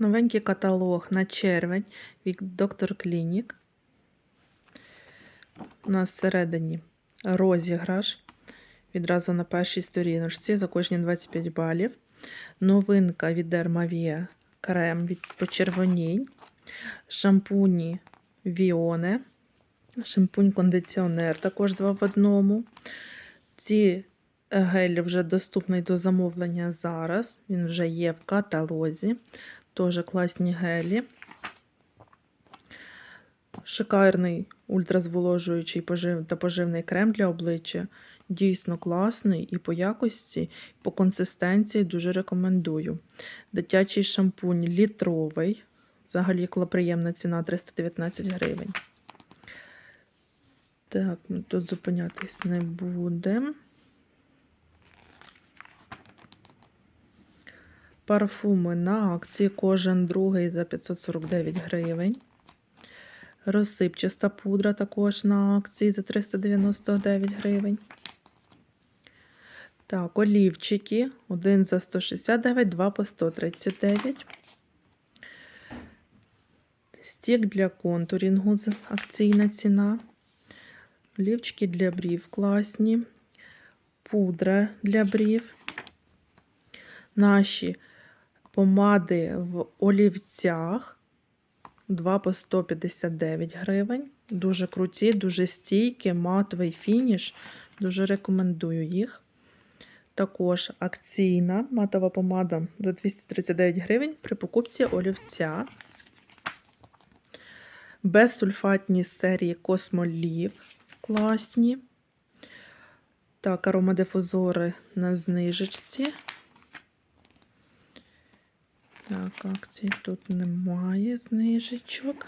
Новенький каталог на червень від Доктор Клінік. У нас всередині розіграш. Відразу на першій сторіночці за кожні 25 балів. Новинка від Dermavia крем від почервонінь. Шампуні Віоне. Шампунь-кондиціонер також два в одному. Ці гель вже доступний до замовлення зараз. Він вже є в каталозі. Теж класні гелі. Шикарний ультразволожуючий та поживний крем для обличчя. Дійсно класний і по якості, і по консистенції дуже рекомендую. Дитячий шампунь літровий. Взагалі приємна ціна 319 гривень. Так, ми тут зупинятись не будемо. Парфуми на акції, кожен другий за 549 гривень. Розсипчаста пудра також на акції за 399 гривень. Так, олівчики. Один за 169, два по 139. Стік для контурінгу, акційна ціна. Олівчики для брів класні. Пудра для брів. Наші помади в олівцях. 2 по 159 гривень. Дуже круті, дуже стійкі, матовий фініш. Дуже рекомендую їх. Також акційна матова помада за 239 гривень при покупці олівця. Безсульфатні серії Космолів класні. Так, аромадифузори на знижечці. Так, акцій тут немає знижечок.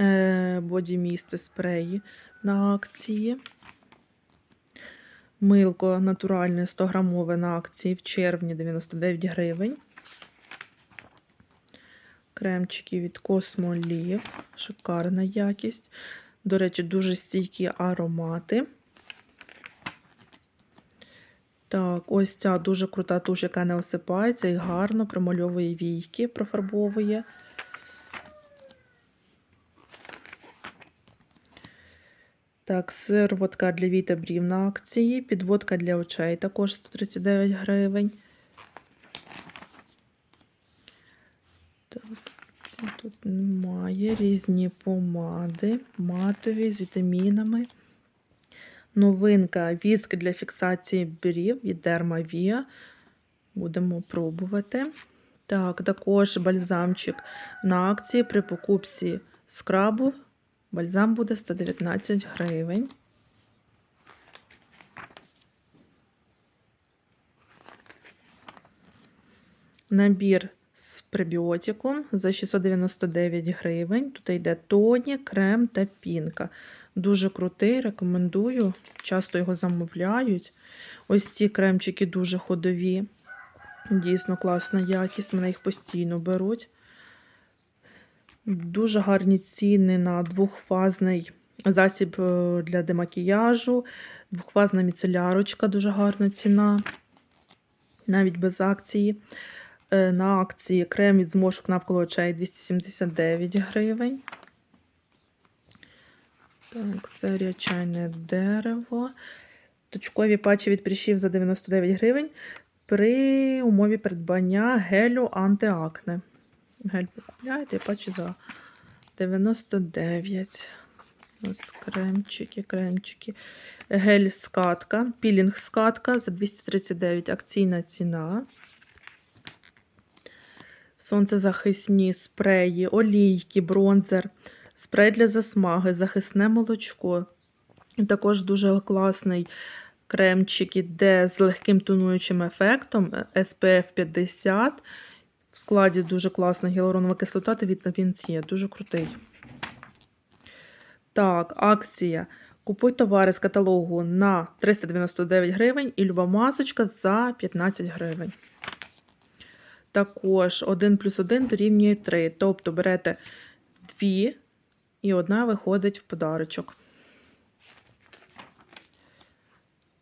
Е, Бодімісти спреї на акції. Милко натуральне 100 грамове на акції в червні 99 гривень. Кремчики від Космолів. Шикарна якість. До речі, дуже стійкі аромати. Так, ось ця дуже крута туш, яка не осипається і гарно промальовує війки, профарбовує. Так, сироватка для вій та брів на акції, підводка для очей також 139 гривень. Так, тут немає. Різні помади, матові з вітамінами. Новинка віск для фіксації брів від Dermavia. Будемо пробувати. Так, також бальзамчик на акції при покупці скрабу. Бальзам буде 119 гривень. Набір з пребіотиком за 699 гривень. Тут йде тоні, крем та пінка. Дуже крутий, рекомендую. Часто його замовляють. Ось ці кремчики дуже ходові. Дійсно класна якість, мене їх постійно беруть. Дуже гарні ціни на двохфазний засіб е, для демакіяжу. Двохфазна міцелярочка, дуже гарна ціна. Навіть без акції. Е, на акції крем від змошок навколо очей 279 гривень. Так, серія чайне дерево. Точкові патчі від прищів за 99 гривень. При умові придбання гелю антиакне. Гель покупляєте патчі за 99. Ось кремчики, кремчики. Гель скатка, пілінг скатка за 239 акційна ціна. Сонцезахисні спреї, олійки, бронзер, спрей для засмаги, захисне молочко. І також дуже класний кремчик іде з легким тонуючим ефектом SPF 50. В складі дуже класна гіалуронова кислота та вітамін С. Дуже крутий. Так, акція. Купуй товари з каталогу на 399 гривень і люба масочка за 15 гривень. Також 1 плюс 1 дорівнює 3. Тобто берете 2 і одна виходить в подарочок.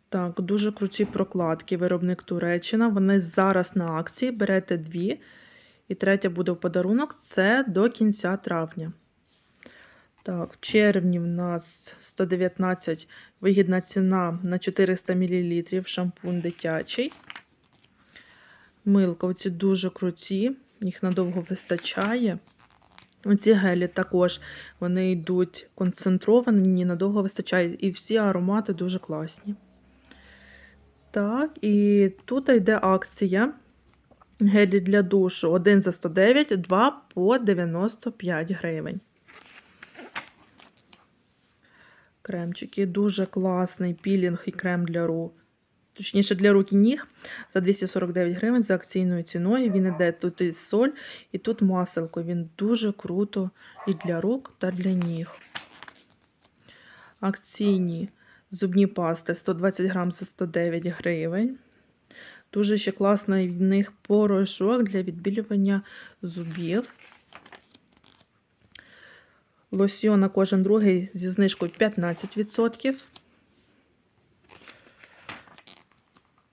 Так, дуже круті прокладки. Виробник Туреччина. Вони зараз на акції. Берете дві. І третя буде в подарунок. Це до кінця травня. Так, в червні в нас 119 вигідна ціна на 400 мл шампунь дитячий. Милковці дуже круті, їх надовго вистачає. Оці гелі також вони йдуть концентровані, надовго вистачає. І всі аромати дуже класні. Так, і тут йде акція. Гелі для душу 1 за 109, 2 по 95 гривень. Кремчики. Дуже класний пілінг і крем для рук. Точніше, для рук і ніг за 249 гривень за акційною ціною. Він іде тут і соль, і тут маселко. Він дуже круто і для рук, та для ніг. Акційні зубні пасти 120 грам за 109 гривень. Дуже ще класний в них порошок для відбілювання зубів. Лосьйон на кожен другий зі знижкою 15%.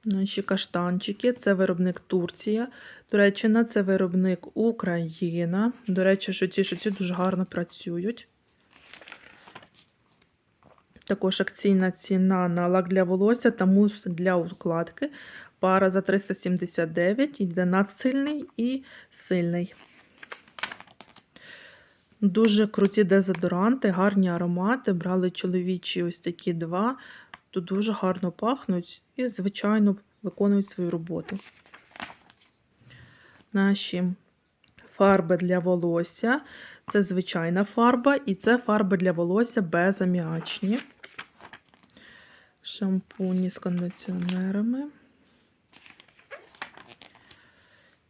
Наші каштанчики це виробник Турція. Туреччина це виробник Україна. До речі, що ці, що дуже гарно працюють. Також акційна ціна на лак для волосся та мус для укладки. Пара за 379, йде надсильний і сильний. Дуже круті дезодоранти, гарні аромати. Брали чоловічі ось такі два. Тут дуже гарно пахнуть і, звичайно, виконують свою роботу. Наші фарби для волосся. Це звичайна фарба, і це фарби для волосся безаміачні. Шампуні з кондиціонерами.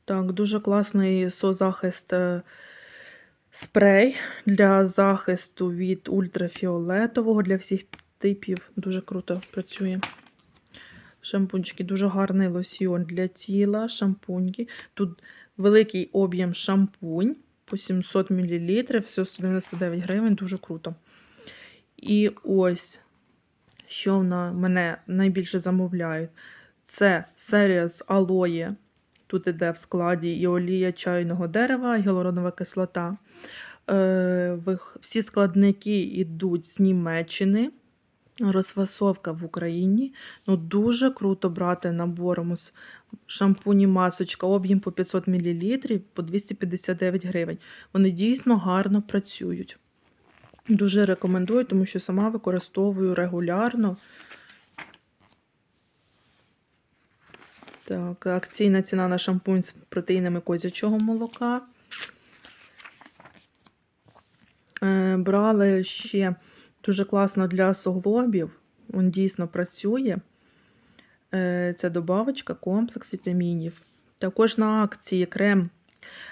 Так, дуже класний созахист е, спрей для захисту від ультрафіолетового для всіх типів. Дуже круто працює. Шампунчики, дуже гарний лосьйон для тіла, шампуньки. Тут великий об'єм шампунь по 700 мл, все 199 гривень, дуже круто. І ось, що на мене найбільше замовляють, це серія з алоє. Тут іде в складі і олія чайного дерева, і гіалуронова кислота. Е, всі складники йдуть з Німеччини. Розфасовка в Україні. Ну, Дуже круто брати набором шампуні масочка, об'єм по 500 мл по 259 гривень. Вони дійсно гарно працюють. Дуже рекомендую, тому що сама використовую регулярно. Так, акційна ціна на шампунь з протеїнами козячого молока. Е, брали ще дуже класно для суглобів. Він дійсно працює. Е, це добавочка, комплекс вітамінів. Також на акції крем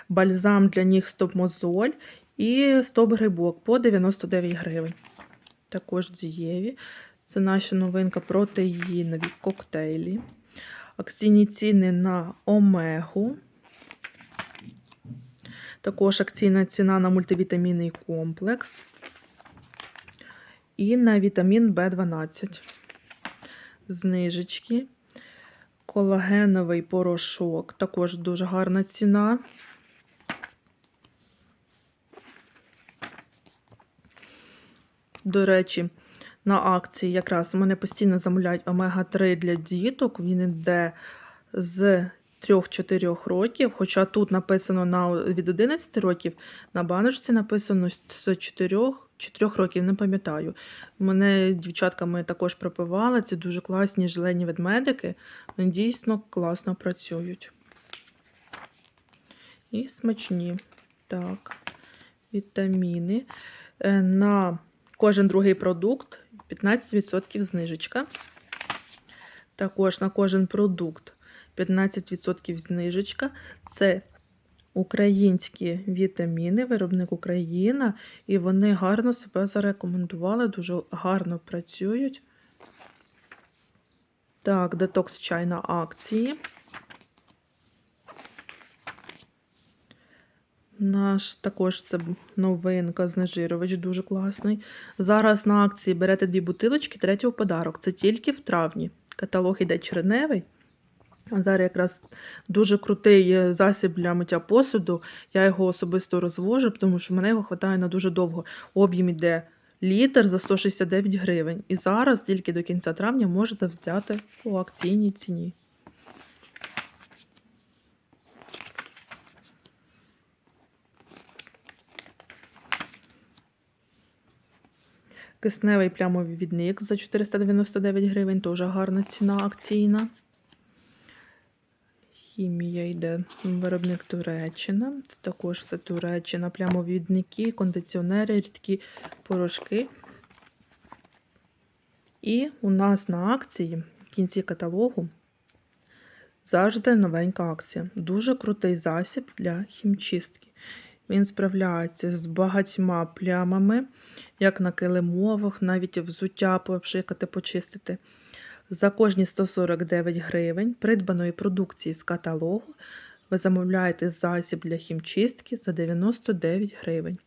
бальзам для ніг стоп-мозоль і стоп-грибок по 99 гривень. Також дієві. Це наша новинка протеїнові коктейлі. Акційні ціни на омегу. Також акційна ціна на мультивітамінний комплекс. І на вітамін В12. Знижечки. Колагеновий порошок. Також дуже гарна ціна. До речі, на акції якраз у мене постійно замовляють омега-3 для діток. Він йде з 3-4 років. Хоча тут написано на, від 11 років, на баночці написано з 4 4 років, не пам'ятаю. Мене дівчатками також пропивали. Це дуже класні желені ведмедики. Вони дійсно класно працюють. І смачні. Так, вітаміни. Е, на кожен другий продукт 15% знижечка. Також на кожен продукт 15% знижечка. Це українські вітаміни, виробник Україна, і вони гарно себе зарекомендували, дуже гарно працюють. Так, детокс чай на акції. Наш також це новинка, знежирювач, дуже класний. Зараз на акції берете дві бутилочки, третій у подарок. Це тільки в травні. Каталог іде черневий. Зараз якраз дуже крутий е, засіб для миття посуду. Я його особисто розвожу, тому що мене його вистачає на дуже довго. Об'єм іде літр за 169 гривень. І зараз тільки до кінця травня можете взяти по акційній ціні. Кисневий плямовий відник за 499 гривень, теж гарна ціна акційна. Хімія йде виробник Туреччина. Це також все Туреччина, плямові відники, кондиціонери, рідкі порошки. І у нас на акції в кінці каталогу завжди новенька акція. Дуже крутий засіб для хімчистки. Він справляється з багатьма плямами, як на килимових, навіть взуття попшикати, почистити. За кожні 149 гривень придбаної продукції з каталогу ви замовляєте засіб для хімчистки за 99 гривень.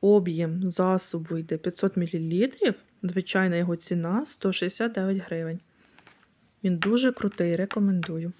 Об'єм засобу йде 500 мл, звичайна його ціна 169 гривень. Він дуже крутий, рекомендую.